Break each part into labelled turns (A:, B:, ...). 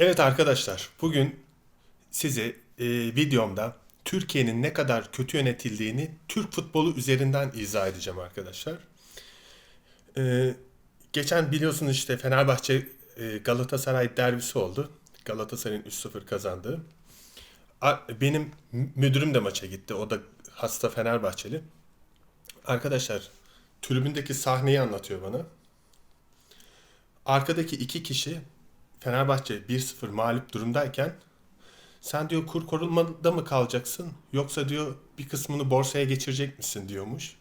A: Evet arkadaşlar, bugün size e, videomda Türkiye'nin ne kadar kötü yönetildiğini Türk futbolu üzerinden izah edeceğim arkadaşlar. E, geçen biliyorsunuz işte Fenerbahçe e, Galatasaray derbisi oldu. Galatasaray'ın 3-0 kazandığı. A- Benim müdürüm de maça gitti. O da hasta Fenerbahçeli. Arkadaşlar, tribündeki sahneyi anlatıyor bana. Arkadaki iki kişi Fenerbahçe 1-0 mağlup durumdayken sen diyor kur korunmada mı kalacaksın yoksa diyor bir kısmını borsaya geçirecek misin diyormuş.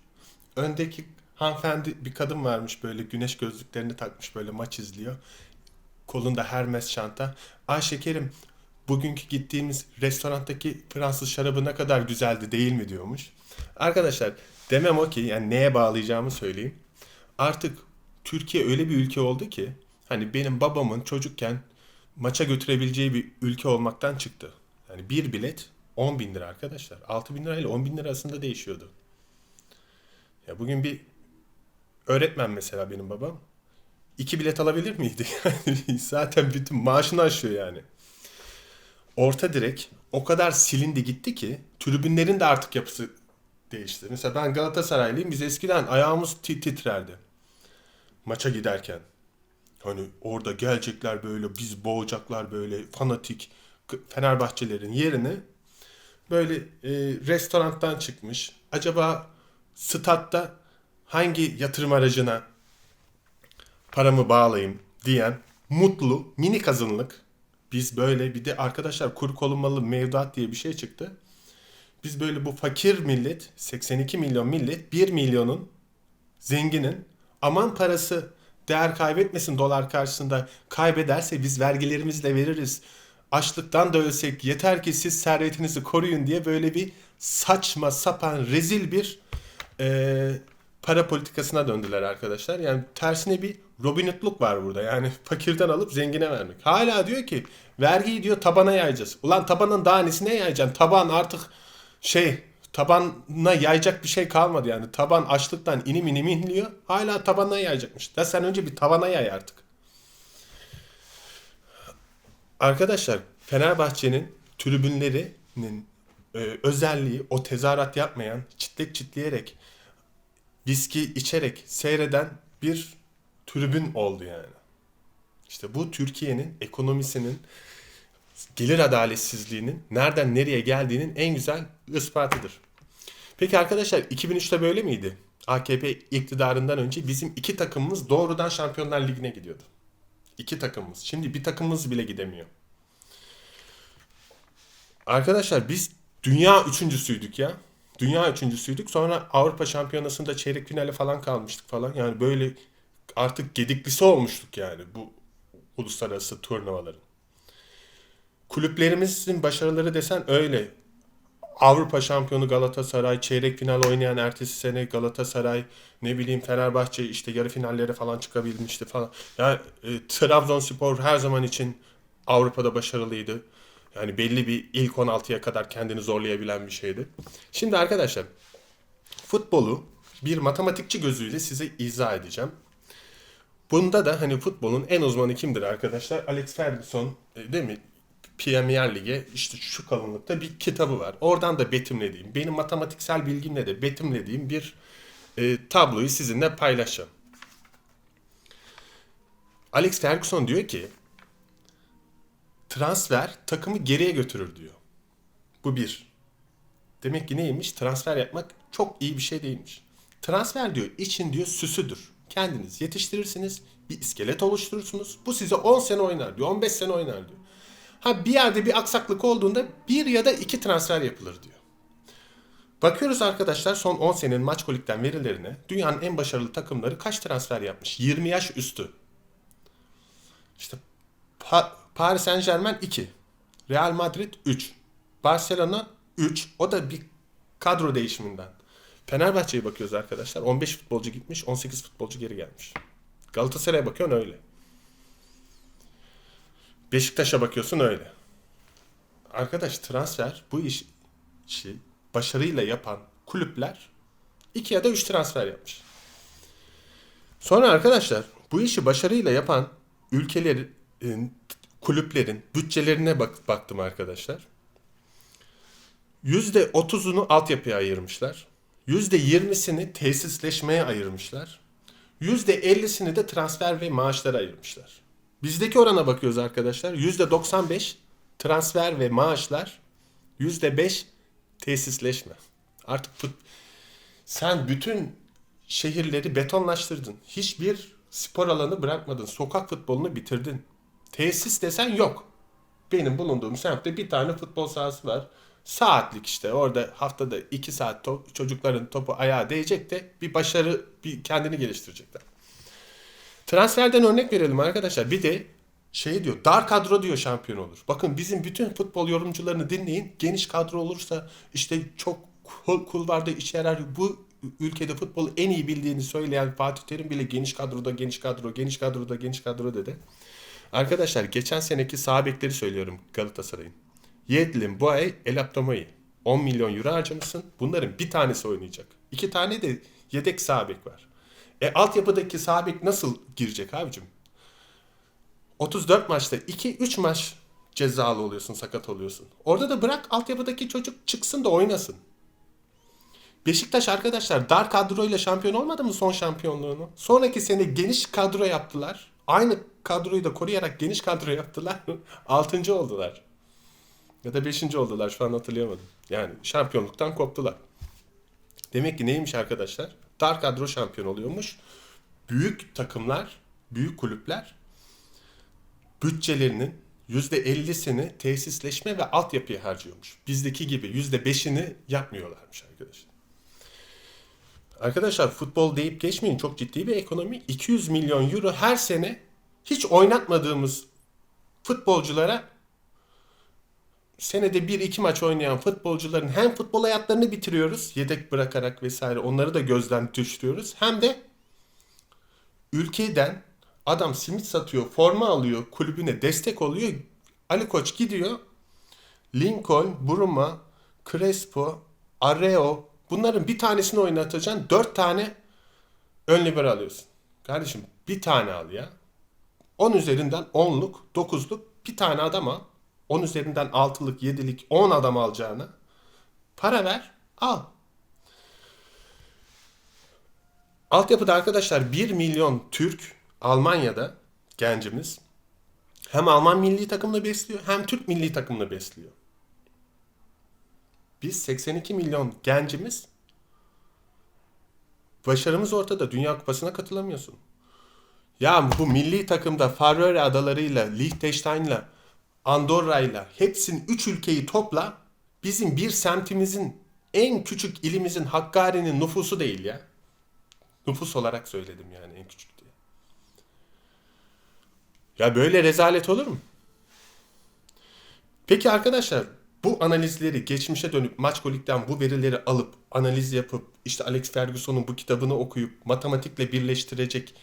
A: Öndeki hanımefendi bir kadın varmış böyle güneş gözlüklerini takmış böyle maç izliyor. Kolunda Hermes çanta. Ay şekerim bugünkü gittiğimiz restorandaki Fransız şarabı ne kadar güzeldi değil mi diyormuş. Arkadaşlar demem o ki yani neye bağlayacağımı söyleyeyim. Artık Türkiye öyle bir ülke oldu ki hani benim babamın çocukken maça götürebileceği bir ülke olmaktan çıktı. Yani bir bilet 10 bin lira arkadaşlar. 6 bin lirayla 10 bin lira arasında değişiyordu. Ya bugün bir öğretmen mesela benim babam iki bilet alabilir miydi? Zaten bütün maaşını aşıyor yani. Orta direk o kadar silindi gitti ki tribünlerin de artık yapısı değişti. Mesela ben Galatasaraylıyım. Biz eskiden ayağımız ti- titrerdi maça giderken. Hani orada gelecekler böyle biz boğacaklar böyle fanatik Fenerbahçelerin yerine böyle e, restorandan çıkmış. Acaba statta hangi yatırım aracına paramı bağlayayım diyen mutlu minik azınlık. Biz böyle bir de arkadaşlar kur kolunmalı mevduat diye bir şey çıktı. Biz böyle bu fakir millet 82 milyon millet 1 milyonun zenginin aman parası değer kaybetmesin dolar karşısında kaybederse biz vergilerimizle veririz. Açlıktan da ölsek yeter ki siz servetinizi koruyun diye böyle bir saçma sapan rezil bir e, para politikasına döndüler arkadaşlar. Yani tersine bir Robin Hood'luk var burada. Yani fakirden alıp zengine vermek. Hala diyor ki vergiyi diyor tabana yayacağız. Ulan tabanın daha nesine yayacaksın? Taban artık şey tabana yayacak bir şey kalmadı yani. Taban açlıktan inim inim inliyor. Hala tabana yayacakmış. Da sen önce bir tabana yay artık. Arkadaşlar Fenerbahçe'nin tribünlerinin e, özelliği o tezahürat yapmayan, çitlek çitleyerek, viski içerek seyreden bir tribün oldu yani. İşte bu Türkiye'nin ekonomisinin gelir adaletsizliğinin nereden nereye geldiğinin en güzel ispatıdır. Peki arkadaşlar 2003'te böyle miydi? AKP iktidarından önce bizim iki takımımız doğrudan Şampiyonlar Ligi'ne gidiyordu. İki takımımız. Şimdi bir takımımız bile gidemiyor. Arkadaşlar biz dünya üçüncüsüydük ya. Dünya üçüncüsüydük. Sonra Avrupa Şampiyonası'nda çeyrek finale falan kalmıştık falan. Yani böyle artık gediklisi olmuştuk yani bu uluslararası turnuvaların. Kulüplerimizin başarıları desen öyle. Avrupa şampiyonu Galatasaray, çeyrek final oynayan ertesi sene Galatasaray, ne bileyim Fenerbahçe işte yarı finallere falan çıkabilmişti falan. Yani e, Trabzonspor her zaman için Avrupa'da başarılıydı. Yani belli bir ilk 16'ya kadar kendini zorlayabilen bir şeydi. Şimdi arkadaşlar futbolu bir matematikçi gözüyle size izah edeceğim. Bunda da hani futbolun en uzmanı kimdir arkadaşlar? Alex Ferguson e, değil mi? Premier Lig'e işte şu kalınlıkta bir kitabı var. Oradan da betimlediğim, benim matematiksel bilgimle de betimlediğim bir e, tabloyu sizinle paylaşacağım. Alex Ferguson diyor ki transfer takımı geriye götürür diyor. Bu bir. Demek ki neymiş? Transfer yapmak çok iyi bir şey değilmiş. Transfer diyor için diyor süsüdür. Kendiniz yetiştirirsiniz, bir iskelet oluşturursunuz. Bu size 10 sene oynar diyor, 15 sene oynar diyor. Ha bir yerde bir aksaklık olduğunda bir ya da iki transfer yapılır diyor. Bakıyoruz arkadaşlar son 10 senenin maç kolikten verilerine. Dünyanın en başarılı takımları kaç transfer yapmış? 20 yaş üstü. İşte Pa- Paris Saint Germain 2. Real Madrid 3. Barcelona 3. O da bir kadro değişiminden. Fenerbahçe'ye bakıyoruz arkadaşlar. 15 futbolcu gitmiş, 18 futbolcu geri gelmiş. Galatasaray'a bakıyorsun öyle. Beşiktaş'a bakıyorsun öyle. Arkadaş transfer bu iş- işi başarıyla yapan kulüpler 2 ya da 3 transfer yapmış. Sonra arkadaşlar bu işi başarıyla yapan ülkelerin kulüplerin bütçelerine bak baktım arkadaşlar. %30'unu altyapıya ayırmışlar. %20'sini tesisleşmeye ayırmışlar. %50'sini de transfer ve maaşlara ayırmışlar. Bizdeki orana bakıyoruz arkadaşlar. %95 transfer ve maaşlar, %5 tesisleşme. Artık fut... sen bütün şehirleri betonlaştırdın. Hiçbir spor alanı bırakmadın. Sokak futbolunu bitirdin. Tesis desen yok. Benim bulunduğum semtte bir tane futbol sahası var. Saatlik işte orada haftada 2 saat top, çocukların topu ayağa değecek de bir başarı bir kendini geliştirecekler. Transferden örnek verelim arkadaşlar. Bir de şey diyor dar kadro diyor şampiyon olur. Bakın bizim bütün futbol yorumcularını dinleyin. Geniş kadro olursa işte çok kul, kulvarda işe yarar. Bu ülkede futbolu en iyi bildiğini söyleyen Fatih Terim bile geniş kadroda geniş kadro geniş kadroda geniş kadro dedi. Arkadaşlar geçen seneki sağ bekleri söylüyorum Galatasaray'ın. Yedlin, Boey, El Abdomayı. 10 milyon euro harcamışsın. Bunların bir tanesi oynayacak. İki tane de yedek sağ bek var. E altyapıdaki sağ bek nasıl girecek abicim? 34 maçta 2-3 maç cezalı oluyorsun, sakat oluyorsun. Orada da bırak altyapıdaki çocuk çıksın da oynasın. Beşiktaş arkadaşlar dar kadroyla şampiyon olmadı mı son şampiyonluğunu? Sonraki sene geniş kadro yaptılar. Aynı kadroyu da koruyarak geniş kadro yaptılar. Altıncı oldular. Ya da beşinci oldular şu an hatırlayamadım. Yani şampiyonluktan koptular. Demek ki neymiş arkadaşlar? Dar kadro şampiyon oluyormuş. Büyük takımlar, büyük kulüpler bütçelerinin %50'sini tesisleşme ve altyapıya harcıyormuş. Bizdeki gibi %5'ini yapmıyorlarmış arkadaşlar. Arkadaşlar futbol deyip geçmeyin çok ciddi bir ekonomi. 200 milyon euro her sene hiç oynatmadığımız futbolculara senede bir iki maç oynayan futbolcuların hem futbol hayatlarını bitiriyoruz yedek bırakarak vesaire onları da gözden düşürüyoruz hem de ülkeden adam simit satıyor forma alıyor kulübüne destek oluyor Ali Koç gidiyor Lincoln, Buruma, Crespo, Arreo bunların bir tanesini oynatacaksın dört tane ön libero alıyorsun. Kardeşim bir tane al ya. 10 üzerinden 10'luk, 9'luk bir tane adam al. 10 üzerinden 6'lık, 7'lik 10 adam alacağına para ver, al. Altyapıda arkadaşlar 1 milyon Türk Almanya'da gencimiz hem Alman milli takımını besliyor hem Türk milli takımını besliyor. Biz 82 milyon gencimiz başarımız ortada. Dünya Kupası'na katılamıyorsun. Ya bu milli takımda Faroe Adaları'yla, Liechtenstein'la, Andorra'yla hepsinin 3 ülkeyi topla bizim bir semtimizin en küçük ilimizin Hakkari'nin nüfusu değil ya. Nüfus olarak söyledim yani en küçük diye. Ya böyle rezalet olur mu? Peki arkadaşlar bu analizleri geçmişe dönüp Maçkolik'ten bu verileri alıp analiz yapıp işte Alex Ferguson'un bu kitabını okuyup matematikle birleştirecek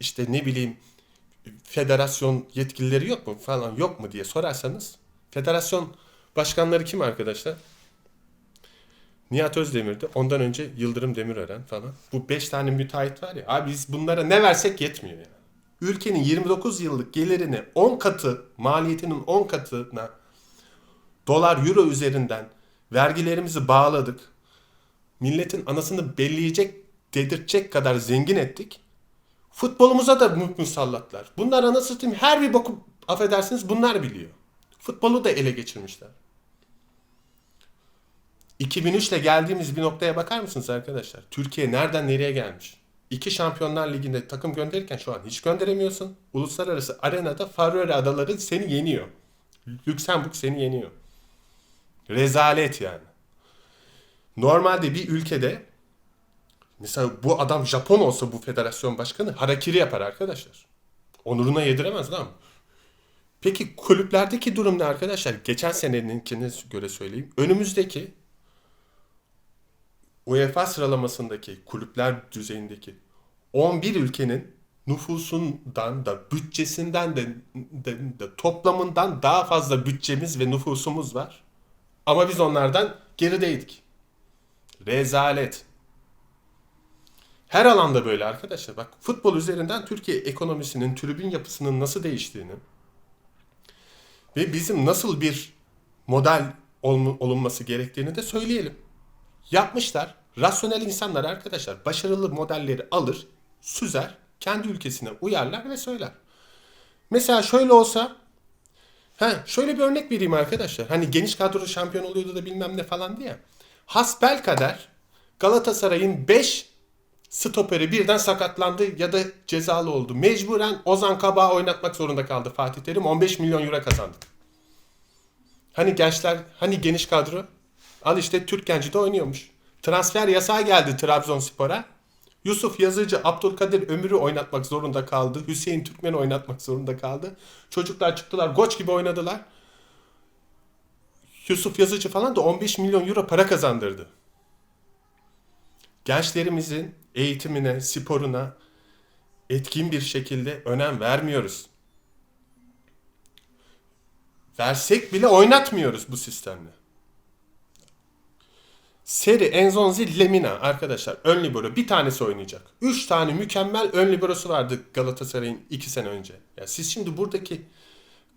A: işte ne bileyim federasyon yetkilileri yok mu falan yok mu diye sorarsanız federasyon başkanları kim arkadaşlar? Nihat Özdemir'di. Ondan önce Yıldırım Demirören falan. Bu 5 tane müteahhit var ya. Abi biz bunlara ne versek yetmiyor ya. Ülkenin 29 yıllık gelirini 10 katı, maliyetinin 10 katına dolar, euro üzerinden vergilerimizi bağladık. Milletin anasını belleyecek, dedirtecek kadar zengin ettik. Futbolumuza da musallatlar. Bunlar ana satayım her bir boku affedersiniz bunlar biliyor. Futbolu da ele geçirmişler. 2003 ile geldiğimiz bir noktaya bakar mısınız arkadaşlar? Türkiye nereden nereye gelmiş? İki Şampiyonlar Ligi'nde takım gönderirken şu an hiç gönderemiyorsun. Uluslararası arenada Faroe Adaları seni yeniyor. Lüksemburg seni yeniyor. Rezalet yani. Normalde bir ülkede mesela bu adam Japon olsa bu federasyon başkanı harakiri yapar arkadaşlar. Onuruna yediremez lan. Peki kulüplerdeki durum ne arkadaşlar? Geçen seneninkine göre söyleyeyim. Önümüzdeki UEFA sıralamasındaki kulüpler düzeyindeki 11 ülkenin nüfusundan da bütçesinden de, de, de toplamından daha fazla bütçemiz ve nüfusumuz var. Ama biz onlardan gerideydik. Rezalet. Her alanda böyle arkadaşlar. Bak futbol üzerinden Türkiye ekonomisinin, tribün yapısının nasıl değiştiğini, Ve bizim nasıl bir model olunması gerektiğini de söyleyelim. Yapmışlar. Rasyonel insanlar arkadaşlar başarılı modelleri alır, süzer, kendi ülkesine uyarlar ve söyler. Mesela şöyle olsa Ha, şöyle bir örnek vereyim arkadaşlar. Hani geniş kadro şampiyon oluyordu da bilmem ne falan diye. Hasbelkader Galatasaray'ın 5 stoperi birden sakatlandı ya da cezalı oldu. Mecburen Ozan Kabak'ı oynatmak zorunda kaldı Fatih Terim. 15 milyon euro kazandı. Hani gençler, hani geniş kadro? Al işte Türk genci de oynuyormuş. Transfer yasağı geldi Trabzonspor'a. Yusuf Yazıcı, Abdülkadir Ömür'ü oynatmak zorunda kaldı. Hüseyin Türkmen'i oynatmak zorunda kaldı. Çocuklar çıktılar, goç gibi oynadılar. Yusuf Yazıcı falan da 15 milyon euro para kazandırdı. Gençlerimizin eğitimine, sporuna etkin bir şekilde önem vermiyoruz. Versek bile oynatmıyoruz bu sistemle. Seri Enzonzi Lemina arkadaşlar ön libero bir tanesi oynayacak. 3 tane mükemmel ön liberosu vardı Galatasaray'ın 2 sene önce. Ya siz şimdi buradaki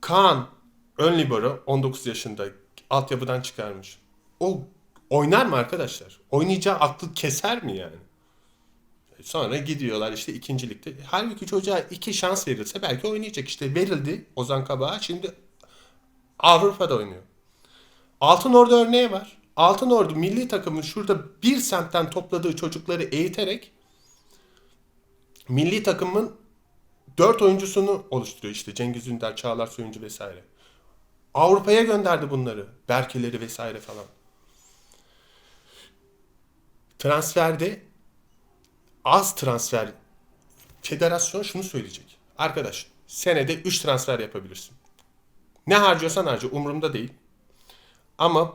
A: Kaan ön libero 19 yaşında altyapıdan çıkarmış. O oynar mı arkadaşlar? Oynayacağı aklı keser mi yani? Sonra gidiyorlar işte ikincilikte. Halbuki çocuğa iki şans verilse belki oynayacak. İşte verildi Ozan Kabak'a şimdi Avrupa'da oynuyor. Altın Ordu örneği var. Altın Ordu milli takımın şurada bir semtten topladığı çocukları eğiterek milli takımın dört oyuncusunu oluşturuyor işte Cengiz Ünder, Çağlar Söyüncü vesaire. Avrupa'ya gönderdi bunları. Berkeleri vesaire falan. Transferde az transfer federasyon şunu söyleyecek. Arkadaş senede 3 transfer yapabilirsin. Ne harcıyorsan harca umurumda değil. Ama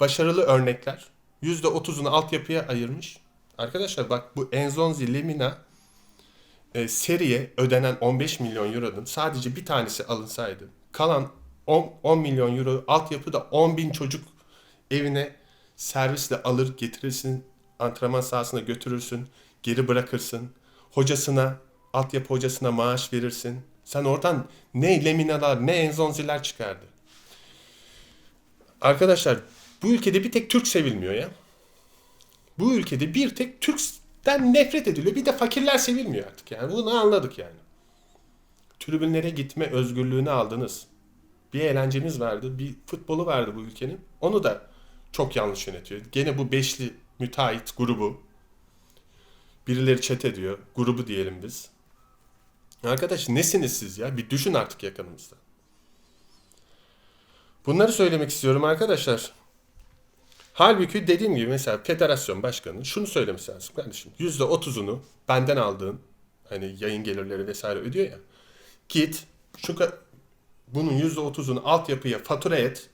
A: başarılı örnekler %30'unu altyapıya ayırmış. Arkadaşlar bak bu Enzonzi Lemina e, seriye ödenen 15 milyon euronun sadece bir tanesi alınsaydı kalan 10, 10 milyon euro altyapıda 10 bin çocuk evine servisle alır getirirsin antrenman sahasına götürürsün geri bırakırsın hocasına altyapı hocasına maaş verirsin sen oradan ne Leminalar ne Enzonziler çıkardı arkadaşlar bu ülkede bir tek Türk sevilmiyor ya. Bu ülkede bir tek Türk'ten nefret ediliyor. Bir de fakirler sevilmiyor artık yani. Bunu anladık yani. Tribünlere gitme özgürlüğünü aldınız. Bir eğlencemiz vardı. Bir futbolu vardı bu ülkenin. Onu da çok yanlış yönetiyor. Gene bu beşli müteahhit grubu. Birileri çete diyor. Grubu diyelim biz. Arkadaş nesiniz siz ya? Bir düşün artık yakınımızda. Bunları söylemek istiyorum arkadaşlar. Halbuki dediğim gibi mesela federasyon başkanı şunu söylemesi lazım kardeşim. Yüzde otuzunu benden aldığın hani yayın gelirleri vesaire ödüyor ya. Git şu bunun yüzde otuzunu altyapıya fatura et.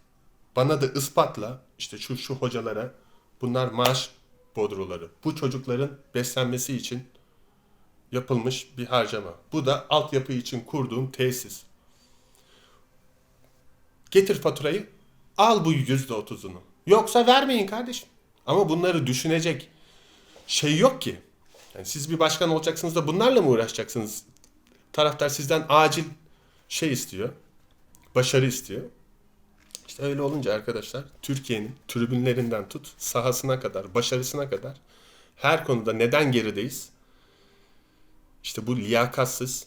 A: Bana da ispatla işte şu şu hocalara bunlar maaş bodruları. Bu çocukların beslenmesi için yapılmış bir harcama. Bu da altyapı için kurduğum tesis. Getir faturayı. Al bu yüzde otuzunu. Yoksa vermeyin kardeşim. Ama bunları düşünecek şey yok ki. Yani siz bir başkan olacaksınız da bunlarla mı uğraşacaksınız? Taraftar sizden acil şey istiyor. Başarı istiyor. İşte öyle olunca arkadaşlar Türkiye'nin tribünlerinden tut sahasına kadar, başarısına kadar her konuda neden gerideyiz? İşte bu liyakatsız,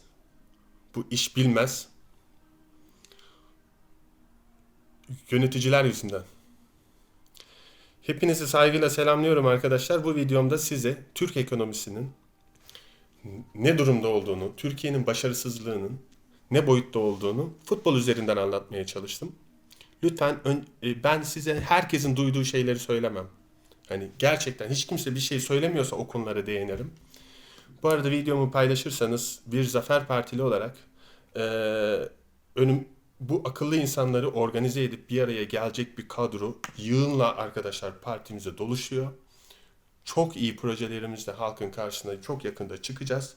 A: bu iş bilmez yöneticiler yüzünden. Hepinizi saygıyla selamlıyorum arkadaşlar. Bu videomda size Türk ekonomisinin ne durumda olduğunu, Türkiye'nin başarısızlığının ne boyutta olduğunu futbol üzerinden anlatmaya çalıştım. Lütfen ön- e, ben size herkesin duyduğu şeyleri söylemem. Hani gerçekten hiç kimse bir şey söylemiyorsa o konulara değinerim. Bu arada videomu paylaşırsanız bir Zafer Partili olarak e, önüm bu akıllı insanları organize edip bir araya gelecek bir kadro yığınla arkadaşlar partimize doluşuyor. Çok iyi projelerimizle halkın karşısına çok yakında çıkacağız.